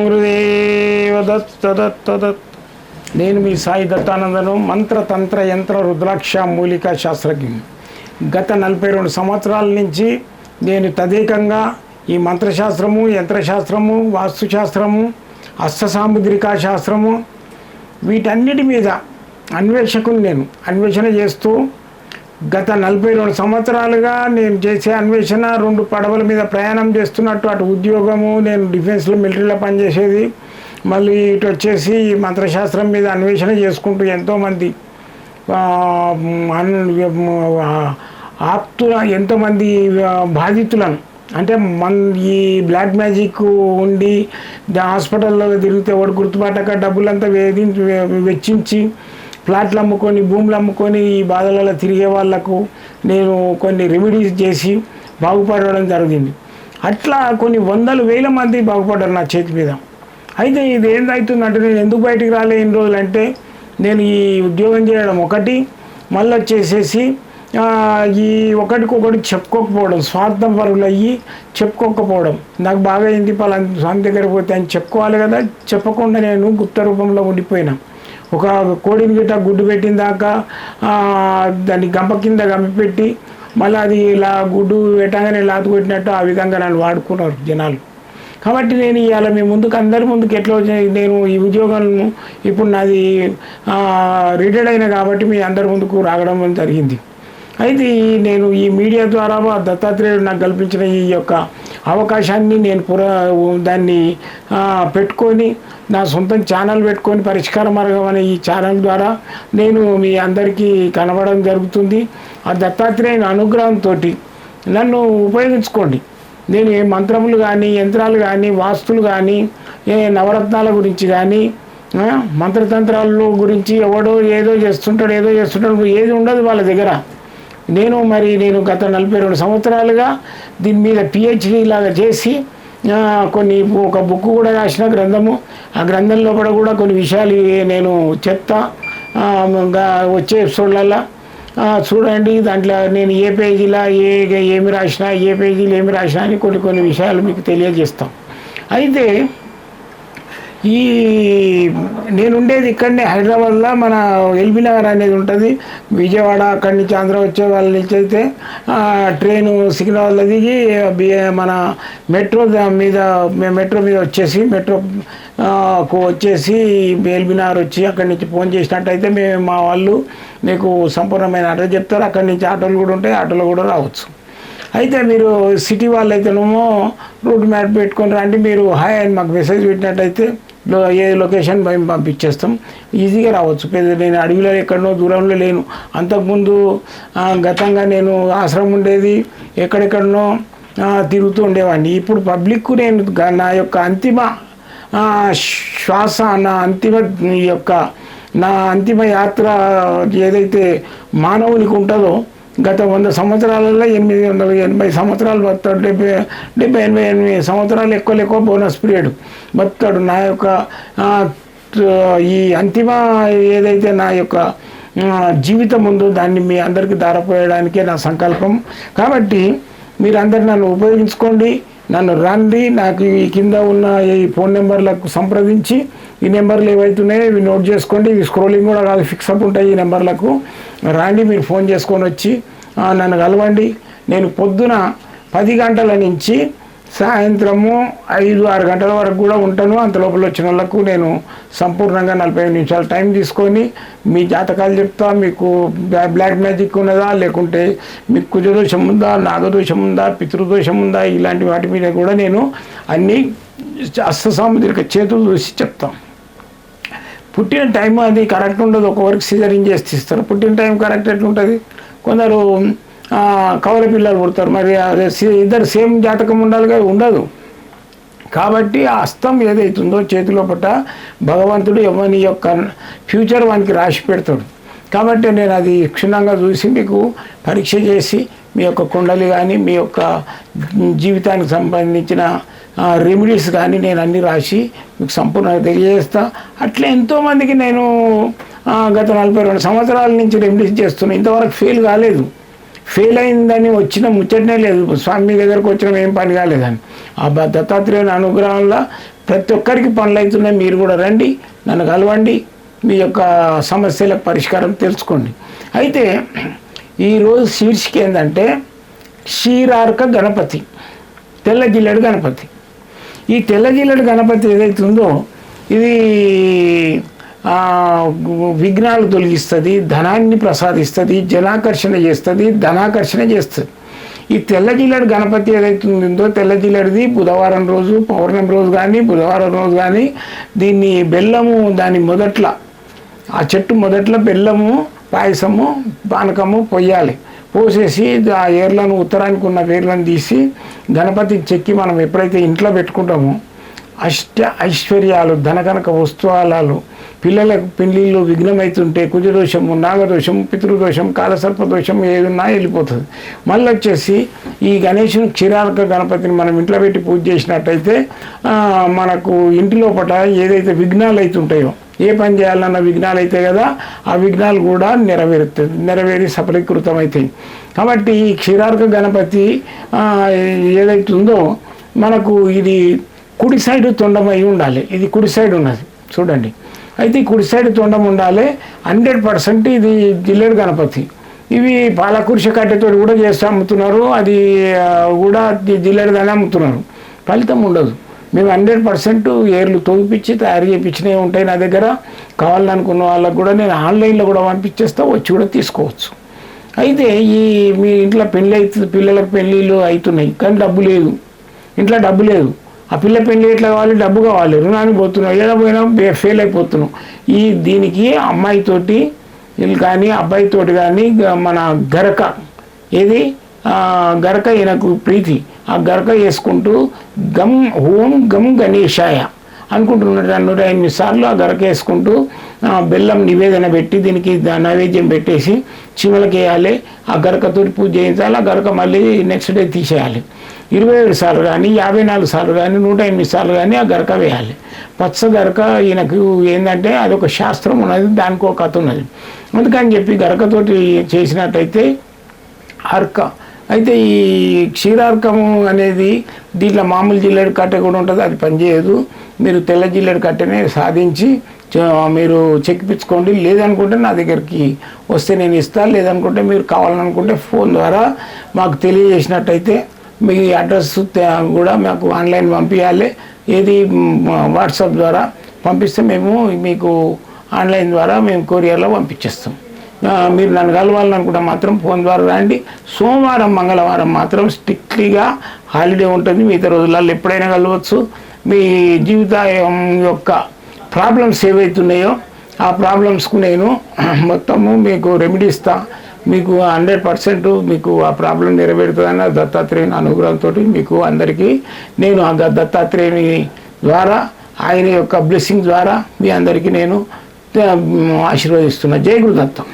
పరిష్కార గురుదేవ నేను మీ సాయి దత్తానందను మంత్ర తంత్ర యంత్ర రుద్రాక్ష మూలిక శాస్త్రజ్ఞుని. గత నలభై రెండు సంవత్సరాల నుంచి నేను తదేకంగా ఈ మంత్రశాస్త్రము యంత్రశాస్త్రము వాస్తుశాస్త్రము హస్తసాముద్రికా శాస్త్రము వీటన్నిటి మీద అన్వేషకుని నేను అన్వేషణ చేస్తూ గత నలభై రెండు సంవత్సరాలుగా నేను చేసే అన్వేషణ రెండు పడవల మీద ప్రయాణం చేస్తున్నట్టు అటు ఉద్యోగము నేను డిఫెన్స్లో మిలిటరీలో పనిచేసేది. మళ్ళీ ఇటు వచ్చేసి ఈ మంత్రశాస్త్రం మీద అన్వేషణ చేసుకుంటూ ఎంతోమంది ఆప్తుల ఎంతోమంది బాధితులను అంటే మన ఈ బ్లాక్ మ్యాజిక్ ఉండి హాస్పిటల్లో తిరిగితే వాడు గుర్తుపట్టక డబ్బులంతా వేధించి వెచ్చించి ప్లాట్లు అమ్ముకొని భూములు అమ్ముకొని ఈ బాధలలో తిరిగే వాళ్ళకు నేను కొన్ని రెమెడీస్ చేసి బాగుపడడం జరిగింది. అట్లా కొన్ని వందల వేల మంది బాగుపడ్డారు నా చేతి మీద. అయితే ఇది ఏందవుతుందంటే నేను ఎందుకు బయటికి రాలే ఇన్ని రోజులు అంటే నేను ఈ ఉద్యోగం చేయడం ఒకటి మళ్ళీ వచ్చేసేసి ఈ ఒకటికొకటి చెప్పుకోకపోవడం స్వార్థం పరులు అయ్యి చెప్పుకోకపోవడం. నాకు బాగా అయింది పలానా స్వామి దగ్గర పోతే అని చెప్పుకోవాలి కదా చెప్పకుండా నేను గుప్త రూపంలో ఉండిపోయినా. ఒక కోడిని గిట్ట గుడ్డు పెట్టిన దాకా దాన్ని గంప కింద గంపెట్టి మళ్ళీ అది ఇలా గుడ్డు పెట్టగానే లాతు కొట్టినట్టు ఆ విధంగా నన్ను వాడుకున్నారు జనాలు. కాబట్టి నేను ఇవాళ మీ ముందుకు అందరి ముందుకు ఎట్లా వచ్చాయి నేను ఈ ఉద్యోగం ఇప్పుడు నాది రిటైర్డ్ అయినా కాబట్టి మీ అందరి ముందుకు రావడం జరిగింది. అయితే ఈ నేను ఈ మీడియా ద్వారా మా దత్తాత్రేయుడు నాకు కల్పించిన ఈ యొక్క అవకాశాన్ని నేను పుర దాన్ని పెట్టుకొని నా సొంత ఛానల్ పెట్టుకొని పరిష్కార మార్గం అనే ఈ ఛానల్ ద్వారా నేను మీ అందరికీ కనబడడం జరుగుతుంది. ఆ దత్తాత్రేయుని అనుగ్రహంతో నన్ను ఉపయోగించుకోండి. నేను ఏ మంత్రములు కానీ యంత్రాలు కానీ వాస్తులు కానీ ఏ నవరత్నాల గురించి కానీ మంత్రతంత్రాల గురించి ఎవడో ఏదో చేస్తుంటాడు ఏదో చేస్తుంటాడు ఏది ఉండదు వాళ్ళ దగ్గర. నేను మరి నేను గత నలభై రెండు సంవత్సరాలుగా దీని మీద పిహెచ్డి లాగా చేసి కొన్ని ఒక బుక్ కూడా రాసిన గ్రంథము. ఆ గ్రంథం లోపల కూడా కొన్ని విషయాలు నేను చెప్తా. వచ్చే ఎపిసోడ్లలో చూడండి దాంట్లో నేను ఏ పేజీలో ఏ ఏమి రాసినా ఏ పేజీలో ఏమి రాసినా అని కొన్ని కొన్ని విషయాలు మీకు తెలియజేస్తాం. అయితే ఈ నేను ఉండేది ఇక్కడనే హైదరాబాద్లో మన ఎల్బీ నగర్ అనేది ఉంటుంది. విజయవాడ అక్కడి నుంచి ఆంధ్ర వచ్చే వాళ్ళ నుంచి అయితే ట్రైను సికింద్రాబాద్లో దిగి మన మెట్రో మీద మెట్రో మీద వచ్చేసి మెట్రో కు వచ్చేసి ఎల్బీ నగర్ వచ్చి అక్కడి నుంచి ఫోన్ చేసినట్టయితే మేము మా వాళ్ళు మీకు సంపూర్ణమైన అడ్రస్ చెప్తారు. అక్కడి నుంచి ఆటోలు కూడా ఉంటాయి ఆటోలో కూడా రావచ్చు. అయితే మీరు సిటీ వాళ్ళు అయితేనేమో రూట్ మ్యాప్ పెట్టుకొని రండి. మీరు హాయ్ అని మాకు మెసేజ్ పెట్టినట్టయితే ఏ లొకేషన్ మేము పంపించేస్తాం. ఈజీగా రావచ్చు. పెద్ద నేను అడవిలో ఎక్కడనో దూరంలో లేను. అంతకుముందు గతంగా నేను ఆశ్రమం ఉండేది. ఎక్కడెక్కడనో తిరుగుతూ ఉండేవాడిని. ఇప్పుడు పబ్లిక్ నేను నా యొక్క అంతిమ శ్వాస నా అంతిమ ఈ యొక్క నా అంతిమ యాత్ర ఏదైతే మానవునికి ఉంటుందో గత వంద సంవత్సరాలలో ఎనిమిది వందల ఎనభై సంవత్సరాలు బతాడు డెబ్బై డెబ్బై ఎనభై ఎనిమిది సంవత్సరాలు ఎక్కువ ఎక్కువ బోనస్ పీరియడ్ బతాడు నా యొక్క ఈ అంతిమ ఏదైతే నా యొక్క జీవితం ఉందో దాన్ని మీ అందరికీ దారపోయడానికే నా సంకల్పం. కాబట్టి మీరందరూ నన్ను ఉపయోగించుకోండి. నన్ను రండి నాకు ఈ కింద ఉన్న ఈ ఫోన్ నెంబర్లకు సంప్రదించి ఈ నెంబర్లు ఏవైతున్నాయో ఇవి నోట్ చేసుకోండి. ఇవి స్క్రోలింగ్ కూడా కాదు ఫిక్స్ అప్ ఉంటాయి ఈ నెంబర్లకు. రండి మీరు ఫోన్ చేసుకొని వచ్చి నన్ను కలవండి. నేను పొద్దున పది గంటల నుంచి సాయంత్రము ఐదు ఆరు గంటల వరకు కూడా ఉంటాను. అంత లోపల వచ్చిన వాళ్ళకు నేను సంపూర్ణంగా నలభై ఐదు నిమిషాలు టైం తీసుకొని మీ జాతకాలు చెప్తా మీకు బ్లాక్ మ్యాజిక్ ఉన్నదా లేకుంటే మీకు కుజదోషం ఉందా నాగదోషం ఉందా పితృదోషం ఉందా ఇలాంటి వాటి మీద కూడా నేను అన్నీ అస్త సాముద్రిక చేతులు చూసి చెప్తాం. పుట్టిన టైం అది కరెక్ట్ ఉండదు. ఒక వరకు సిజరింగ్ చేసి తీస్తారు. పుట్టిన టైం కరెక్ట్ ఎట్లుంటుంది? కొందరు కవల పిల్లలు పుడతారు. మరి అదే ఇద్దరు సేమ్ జాతకం ఉండాలి కదా? ఉండదు. కాబట్టి ఆ అస్తం ఏదైతుందో చేతిలో పట్ట భగవంతుడు ఎవరి యొక్క ఫ్యూచర్ వానికి రాసి పెడతాడు. కాబట్టి నేను అది క్షుణ్ణంగా చూసి మీకు పరీక్ష చేసి మీ యొక్క కుండలి కానీ మీ యొక్క జీవితానికి సంబంధించిన రెమెడీస్ కానీ నేను అన్ని రాసి మీకు సంపూర్ణంగా తెలియజేస్తా. అట్లా ఎంతోమందికి నేను గత నలభై రెండు సంవత్సరాల నుంచి రెమెడీస్ చేస్తున్నాను ఇంతవరకు ఫెయిల్ కాలేదు. ఫెయిల్ అయిందని వచ్చిన ముచ్చటనే లేదు. స్వామి మీ దగ్గరకు వచ్చిన ఏం పని కాలేదని. ఆ బ- దత్తాత్రేయుని అనుగ్రహంలో ప్రతి ఒక్కరికి పనులు అవుతున్నాయి. మీరు కూడా రండి నన్ను కలవండి మీ యొక్క సమస్యల పరిష్కారం తెలుసుకోండి. అయితే ఈరోజు శీర్షిక ఏంటంటే క్షీరార్క గణపతి తెల్ల జిల్లెడు గణపతి. ఈ తెల్ల జిల్లెడు గణపతి ఏదైతుందో ఉందో ఇది విఘ్నాలు తొలగిస్తుంది ధనాన్ని ప్రసాదిస్తుంది జనాకర్షణ చేస్తుంది ధనాకర్షణ చేస్తుంది. ఈ తెల్లజిల్లడి గణపతి ఏదైతే ఉందో తెల్ల బుధవారం రోజు పౌర్ణమి రోజు కానీ బుధవారం రోజు కానీ దీన్ని బెల్లము దాని మొదట్లో ఆ చెట్టు మొదట్లో బెల్లము పాయసము పానకము పొయ్యాలి. పోసేసి ఆ ఏర్లను ఉత్తరానికి ఉన్న వేర్లను తీసి గణపతి చెక్కి మనం ఎప్పుడైతే ఇంట్లో పెట్టుకుంటామో అష్ట ఐశ్వర్యాలు ధనకనక వస్తువాలాలు పిల్లలకు పెళ్ళిళ్ళు విఘ్నమవుతుంటే కుజదోషము నాగదోషం పితృదోషం కాలసర్పదోషం ఏదున్నా వెళ్ళిపోతుంది. మళ్ళీ వచ్చేసి ఈ గణేషుని క్షీరార్క గణపతిని మనం ఇంట్లో పెట్టి పూజ చేసినట్టయితే మనకు ఇంటి లోపల ఏదైతే విఘ్నాలు అవుతుంటాయో ఏ పని చేయాలన్న విఘ్నాలు అయితే కదా ఆ విఘ్నాలు కూడా నెరవేరుతుంది నెరవేరి సఫలీకృతం అవుతాయి కాబట్టి ఈ క్షీరార్క గణపతి ఏదైతుందో ఏదైతే ఉందో మనకు ఇది కుడి సైడ్ తొండం అయి ఉండాలి. ఇది కుడి సైడ్ ఉన్నది. చూడండి. అయితే కుడి సైడ్ తొండం ఉండాలి. హండ్రెడ్ పర్సెంట్ ఇది జిల్లేడు గణపతి. ఇవి పాలకుర్ష కట్టెతో కూడా చేస్తూ అమ్ముతున్నారు. అది కూడా జిల్లేడుగానే అమ్ముతున్నారు. ఫలితం ఉండదు. మేము హండ్రెడ్ పర్సెంట్ ఏర్లు తోగిపించి తయారు చేయించినవి ఉంటాయి నా దగ్గర. కావాలనుకున్న వాళ్ళకు కూడా నేను ఆన్లైన్లో కూడా పంపించేస్తా వచ్చి కూడా తీసుకోవచ్చు. అయితే ఈ మీ ఇంట్లో పెళ్ళి అవుతుంది పిల్లలకు పెళ్ళిళ్ళు అవుతున్నాయి. కానీ డబ్బు లేదు. ఇంట్లో డబ్బు లేదు. ఆ పిల్ల పెళ్ళి ఎట్లా కావాలి? డబ్బు కావాలి. రుణానికి పోతున్నావు. ఏదో పోయినా ఫెయిల్ అయిపోతున్నావు. ఈ దీనికి అమ్మాయితోటి వీళ్ళు కానీ అబ్బాయితోటి కానీ మన గరక ఏది? గరక ఈయనకు ప్రీతి. ఆ గరక వేసుకుంటూ గమ్ ఓం గమ్ గణేశాయ అనుకుంటున్నాడు. నూట ఎనిమిది సార్లు ఆ గరక వేసుకుంటూ బెల్లం నివేదన పెట్టి దీనికి నైవేద్యం పెట్టేసి చీమలకి వేయాలి. ఆ గరకతో పూజ చేయించాలి. ఆ గరక మళ్ళీ నెక్స్ట్ డే తీసేయాలి. ఇరవై ఏడు సార్లు కానీ యాభై నాలుగు సార్లు కానీ నూట ఎనిమిది సార్లు కానీ ఆ గరక వేయాలి. పచ్చ గరక ఈయనకు ఏంటంటే అదొక శాస్త్రం ఉన్నది దానికి ఒక కథ ఉన్నది. అందుకని చెప్పి గరకతోటి చేసినట్టయితే అర్క. అయితే ఈ క్షీరార్కము అనేది దీంట్లో మామూలు జిల్లెడు కట్టె కూడా ఉంటుంది అది పనిచేయదు మీరు తెల్ల జిల్లెడు కట్టెనే సాధించి మీరు చెక్కిపించుకోండి లేదనుకుంటే నా దగ్గరికి వస్తే నేను ఇస్తాను లేదనుకుంటే మీరు కావాలనుకుంటే ఫోన్ ద్వారా మాకు తెలియజేసినట్టయితే మీ అడ్రస్ కూడా మాకు ఆన్లైన్ పంపించాలి ఏది వాట్సాప్ ద్వారా పంపిస్తే మేము మీకు ఆన్లైన్ ద్వారా మేము కొరియర్లో పంపించేస్తాం. మీరు నన్ను కలవాలనుకుంటే మాత్రం ఫోన్ ద్వారా రండి. సోమవారం మంగళవారం మాత్రం స్ట్రిక్ట్లీగా హాలిడే ఉంటుంది. మిగతా రోజులలో ఎప్పుడైనా కలవచ్చు. మీ జీవితం యొక్క ప్రాబ్లమ్స్ ఏవైతున్నాయో ఆ ప్రాబ్లమ్స్కు నేను మొత్తము మీకు రెమెడీ ఇస్తా. మీకు హండ్రెడ్ పర్సెంట్ మీకు ఆ ప్రాబ్లం నెరవేరుతుందని దత్తాత్రేయుని అనుగ్రహంతో మీకు అందరికీ నేను ఆ దత్తాత్రేయుని ద్వారా ఆయన యొక్క బ్లెస్సింగ్ ద్వారా మీ అందరికీ నేను ఆశీర్వదిస్తున్నా. జై గురుదత్తం.